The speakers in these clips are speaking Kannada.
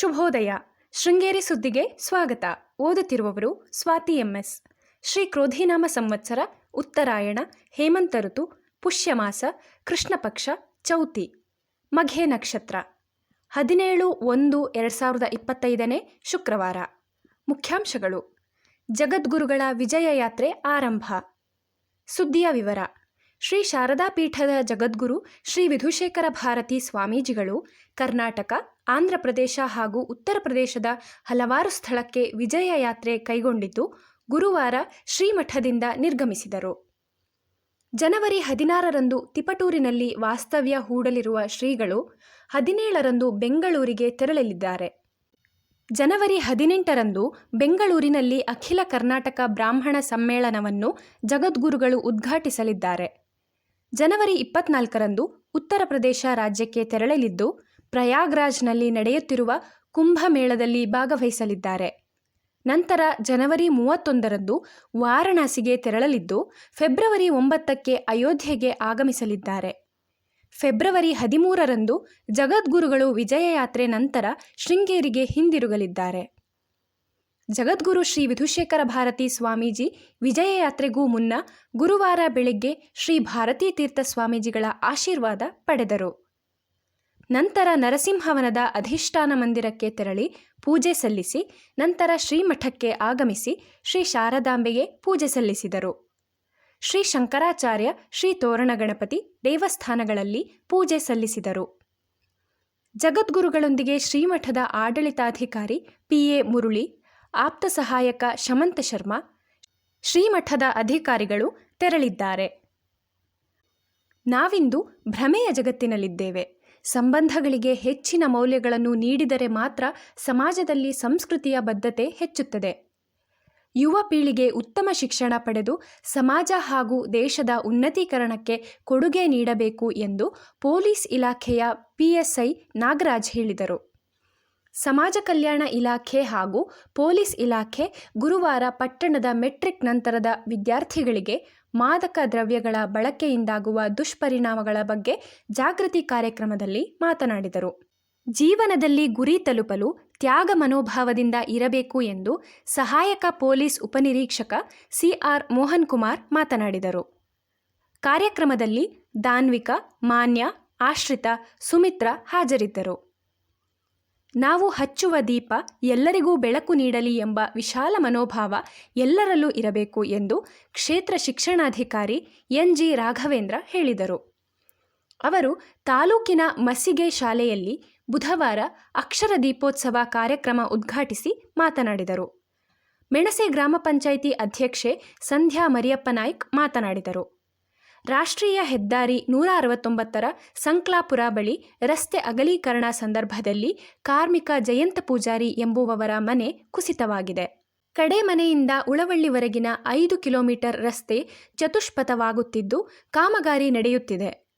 ಶುಭೋದಯ. ಶೃಂಗೇರಿ ಸುದ್ದಿಗೆ ಸ್ವಾಗತ. ಓದುತ್ತಿರುವವರು ಸ್ವಾತಿ ಎಂಎಸ್. ಶ್ರೀ ಕ್ರೋಧಿನಾಮ ಸಂವತ್ಸರ, ಉತ್ತರಾಯಣ, ಹೇಮಂತ ಋತು, ಪುಷ್ಯಮಾಸ, ಕೃಷ್ಣಪಕ್ಷ, ಚೌತಿ. ಮಘೆ ನಕ್ಷತ್ರ. ಹದಿನೇಳು ಒಂದು ಎರಡು ಸಾವಿರದ ಇಪ್ಪತ್ತೈದನೇ ಶುಕ್ರವಾರ. ಮುಖ್ಯಾಂಶಗಳು. ಜಗದ್ಗುರುಗಳ ವಿಜಯ ಯಾತ್ರೆ ಆರಂಭ. ಸುದ್ದಿಯ ವಿವರ. ಶ್ರೀ ಶಾರದಾ ಪೀಠದ ಜಗದ್ಗುರು ಶ್ರೀ ವಿಧುಶೇಖರ ಭಾರತಿ ಸ್ವಾಮೀಜಿಗಳು ಕರ್ನಾಟಕ ಆಂಧ್ರಪ್ರದೇಶ ಹಾಗೂ ಉತ್ತರ ಪ್ರದೇಶದ ಹಲವಾರು ಸ್ಥಳಕ್ಕೆ ವಿಜಯ ಯಾತ್ರೆ ಕೈಗೊಂಡಿದ್ದು ಗುರುವಾರ ಶ್ರೀಮಠದಿಂದ ನಿರ್ಗಮಿಸಿದರು. ಜನವರಿ ಹದಿನಾರರಂದು ತಿಪಟೂರಿನಲ್ಲಿ ವಾಸ್ತವ್ಯ ಹೂಡಲಿರುವ ಶ್ರೀಗಳು ಹದಿನೇಳರಂದು ಬೆಂಗಳೂರಿಗೆ ತೆರಳಲಿದ್ದಾರೆ. ಜನವರಿ ಹದಿನೆಂಟರಂದು ಬೆಂಗಳೂರಿನಲ್ಲಿ ಅಖಿಲ ಕರ್ನಾಟಕ ಬ್ರಾಹ್ಮಣ ಸಮ್ಮೇಳನವನ್ನು ಜಗದ್ಗುರುಗಳು ಉದ್ಘಾಟಿಸಲಿದ್ದಾರೆ. ಜನವರಿ ಇಪ್ಪತ್ನಾಲ್ಕರಂದು ಉತ್ತರ ಪ್ರದೇಶ ರಾಜ್ಯಕ್ಕೆ ತೆರಳಲಿದ್ದು, ಪ್ರಯಾಗ್ರಾಜ್ನಲ್ಲಿ ನಡೆಯುತ್ತಿರುವ ಕುಂಭಮೇಳದಲ್ಲಿ ಭಾಗವಹಿಸಲಿದ್ದಾರೆ. ನಂತರ ಜನವರಿ ಮೂವತ್ತೊಂದರಂದು ವಾರಣಾಸಿಗೆ ತೆರಳಲಿದ್ದು, ಫೆಬ್ರವರಿ ಒಂಬತ್ತಕ್ಕೆ ಅಯೋಧ್ಯೆಗೆ ಆಗಮಿಸಲಿದ್ದಾರೆ. ಫೆಬ್ರವರಿ ಹದಿಮೂರರಂದು ಜಗದ್ಗುರುಗಳು ವಿಜಯ ಯಾತ್ರೆ ನಂತರ ಶೃಂಗೇರಿಗೆ ಹಿಂದಿರುಗಲಿದ್ದಾರೆ. ಜಗದ್ಗುರು ಶ್ರೀ ವಿಧುಶೇಖರ ಭಾರತಿ ಸ್ವಾಮೀಜಿ ವಿಜಯ ಯಾತ್ರೆಗೂ ಮುನ್ನ ಗುರುವಾರ ಬೆಳಗ್ಗೆ ಶ್ರೀ ಭಾರತೀ ತೀರ್ಥ ಸ್ವಾಮೀಜಿಗಳ ಆಶೀರ್ವಾದ ಪಡೆದರು. ನಂತರ ನರಸಿಂಹವನದ ಅಧಿಷ್ಠಾನ ಮಂದಿರಕ್ಕೆ ತೆರಳಿ ಪೂಜೆ ಸಲ್ಲಿಸಿ, ನಂತರ ಶ್ರೀಮಠಕ್ಕೆ ಆಗಮಿಸಿ ಶ್ರೀ ಶಾರದಾಂಬೆಗೆ ಪೂಜೆ ಸಲ್ಲಿಸಿದರು. ಶ್ರೀ ಶಂಕರಾಚಾರ್ಯ, ಶ್ರೀ ತೋರಣ ಗಣಪತಿ ದೇವಸ್ಥಾನಗಳಲ್ಲಿ ಪೂಜೆ ಸಲ್ಲಿಸಿದರು. ಜಗದ್ಗುರುಗಳೊಂದಿಗೆ ಶ್ರೀಮಠದ ಆಡಳಿತಾಧಿಕಾರಿ ಪಿ ಎ ಮುರುಳಿ ಆಪ್ತ ಸಹಾಯಕ ಶಮಂತ ಶರ್ಮಾ, ಶ್ರೀಮಠದ ಅಧಿಕಾರಿಗಳು ತೆರಳಿದ್ದಾರೆ. ನಾವಿಂದು ಭ್ರಮೆಯ ಜಗತ್ತಿನಲ್ಲಿದ್ದೇವೆ. ಸಂಬಂಧಗಳಿಗೆ ಹೆಚ್ಚಿನ ಮೌಲ್ಯಗಳನ್ನು ನೀಡಿದರೆ ಮಾತ್ರ ಸಮಾಜದಲ್ಲಿ ಸಂಸ್ಕೃತಿಯ ಬದ್ಧತೆ ಹೆಚ್ಚುತ್ತದೆ. ಯುವ ಪೀಳಿಗೆ ಉತ್ತಮ ಶಿಕ್ಷಣ ಪಡೆದು ಸಮಾಜ ಹಾಗೂ ದೇಶದ ಉನ್ನತೀಕರಣಕ್ಕೆ ಕೊಡುಗೆ ನೀಡಬೇಕು ಎಂದು ಪೊಲೀಸ್ ಇಲಾಖೆಯ ಪಿಎಸ್ಐ ನಾಗರಾಜ್ ಹೇಳಿದರು. ಸಮಾಜ ಕಲ್ಯಾಣ ಇಲಾಖೆ ಹಾಗೂ ಪೊಲೀಸ್ ಇಲಾಖೆ ಗುರುವಾರ ಪಟ್ಟಣದ ಮೆಟ್ರಿಕ್ ನಂತರದ ವಿದ್ಯಾರ್ಥಿಗಳಿಗೆ ಮಾದಕ ದ್ರವ್ಯಗಳ ಬಳಕೆಯಿಂದಾಗುವ ದುಷ್ಪರಿಣಾಮಗಳ ಬಗ್ಗೆ ಜಾಗೃತಿ ಕಾರ್ಯಕ್ರಮದಲ್ಲಿ ಮಾತನಾಡಿದರು. ಜೀವನದಲ್ಲಿ ಗುರಿ ತಲುಪಲು ತ್ಯಾಗ ಮನೋಭಾವದಿಂದ ಇರಬೇಕು ಎಂದು ಸಹಾಯಕ ಪೊಲೀಸ್ ಉಪನಿರೀಕ್ಷಕ ಸಿಆರ್ ಮೋಹನ್ ಕುಮಾರ್ ಮಾತನಾಡಿದರು. ಕಾರ್ಯಕ್ರಮದಲ್ಲಿ ದಾನ್ವಿಕ, ಮಾನ್ಯ, ಆಶ್ರಿತ, ಸುಮಿತ್ರ ಹಾಜರಿದ್ದರು. ನಾವು ಹಚ್ಚುವ ದೀಪ ಎಲ್ಲರಿಗೂ ಬೆಳಕು ನೀಡಲಿ ಎಂಬ ವಿಶಾಲ ಮನೋಭಾವ ಎಲ್ಲರಲ್ಲೂ ಇರಬೇಕು ಎಂದು ಕ್ಷೇತ್ರ ಶಿಕ್ಷಣಾಧಿಕಾರಿ ಎನ್ ಜಿ ರಾಘವೇಂದ್ರ ಹೇಳಿದರು. ಅವರು ತಾಲೂಕಿನ ಮಸಿಗೆ ಶಾಲೆಯಲ್ಲಿ ಬುಧವಾರ ಅಕ್ಷರ ದೀಪೋತ್ಸವ ಕಾರ್ಯಕ್ರಮ ಉದ್ಘಾಟಿಸಿ ಮಾತನಾಡಿದರು. ಮೆಣಸೆ ಗ್ರಾಮ ಪಂಚಾಯಿತಿ ಅಧ್ಯಕ್ಷೆ ಸಂಧ್ಯಾ ಮರಿಯಪ್ಪ ನಾಯ್ಕ್ ಮಾತನಾಡಿದರು. ರಾಷ್ಟ್ರೀಯ ಹೆದ್ದಾರಿ ನೂರ ಅರವತ್ತೊಂಬತ್ತರ ಸಂಕ್ಲಾಪುರ ಬಳಿ ರಸ್ತೆ ಅಗಲೀಕರಣ ಸಂದರ್ಭದಲ್ಲಿ ಕಾರ್ಮಿಕ ಜಯಂತ ಪೂಜಾರಿ ಎಂಬುವವರ ಮನೆ ಕುಸಿತವಾಗಿದೆ. ಕಡೆ ಮನೆಯಿಂದ ಉಳವಳ್ಳಿವರೆಗಿನ ಐದು ಕಿಲೋಮೀಟರ್ ರಸ್ತೆ ಚತುಷ್ಪಥವಾಗುತ್ತಿದ್ದು ಕಾಮಗಾರಿ ನಡೆಯುತ್ತಿದೆ.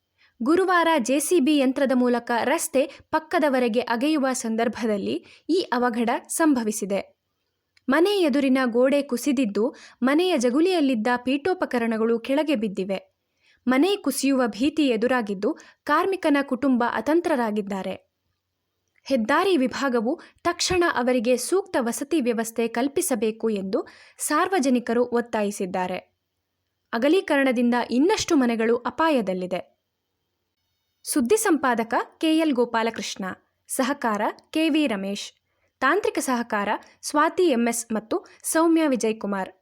ಗುರುವಾರ ಜೆಸಿಬಿ ಯಂತ್ರದ ಮೂಲಕ ರಸ್ತೆ ಪಕ್ಕದವರೆಗೆ ಅಗೆಯುವ ಸಂದರ್ಭದಲ್ಲಿ ಈ ಅವಘಡ ಸಂಭವಿಸಿದೆ. ಮನೆ ಎದುರಿನ ಗೋಡೆ ಕುಸಿದಿದ್ದು ಮನೆಯ ಜಗುಲಿಯಲ್ಲಿದ್ದ ಪೀಠೋಪಕರಣಗಳು ಕೆಳಗೆ ಬಿದ್ದಿವೆ. ಮನೆ ಕುಸಿಯುವ ಭೀತಿ ಎದುರಾಗಿದ್ದು ಕಾರ್ಮಿಕನ ಕುಟುಂಬ ಅತಂತ್ರರಾಗಿದ್ದಾರೆ. ಹೆದ್ದಾರಿ ವಿಭಾಗವು ತಕ್ಷಣ ಅವರಿಗೆ ಸೂಕ್ತ ವಸತಿ ವ್ಯವಸ್ಥೆ ಕಲ್ಪಿಸಬೇಕು ಎಂದು ಸಾರ್ವಜನಿಕರು ಒತ್ತಾಯಿಸಿದ್ದಾರೆ. ಅಗಲೀಕರಣದಿಂದ ಇನ್ನಷ್ಟು ಮನೆಗಳು ಅಪಾಯದಲ್ಲಿದೆ. ಸುದ್ದಿ ಸಂಪಾದಕ ಕೆಎಲ್ ಗೋಪಾಲಕೃಷ್ಣ, ಸಹಕಾರ ಕೆವಿ ರಮೇಶ್, ತಾಂತ್ರಿಕ ಸಹಕಾರ ಸ್ವಾತಿ ಎಂಎಸ್ ಮತ್ತು ಸೌಮ್ಯ ವಿಜಯಕುಮಾರ್